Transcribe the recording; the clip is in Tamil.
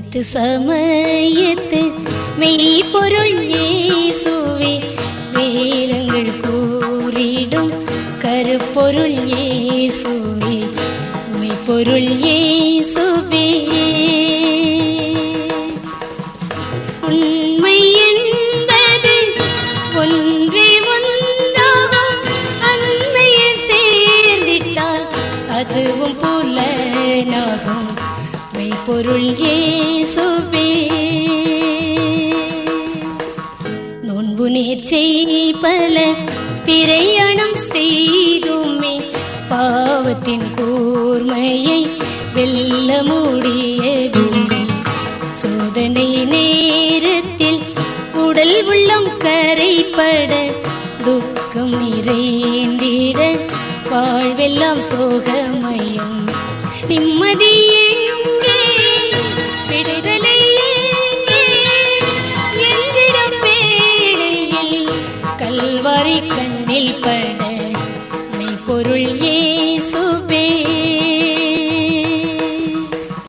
அனைத்து சமயத்து மெய்ப்பொருள் இயேசுவே வேதங்கள் கூறிடும் கருப்பொருள் இயேசுவே மெய்ப்பொருள் இயேசுவே. உண்மை என்பது ஒன்றே ஒன்றாகும் அண்மையில் சேர்ந்திட்டால் அதுவும் போல பொருள் இயேசுவே. நோன்பு நேர்ச்சை பல பிரயாணம் செய்துமே. பாவத்தின் கூர்மையை வெல்ல முடியவில்லை. சோதனை நேரத்தில் உடல் உள்ளம் கரைப்பட துக்கம் நிறைந்திட வாழ்வெல்லாம் சோகமயம். நிம்மதி கல்வாரி பட மெய்ப்பொருள் இயேசுவே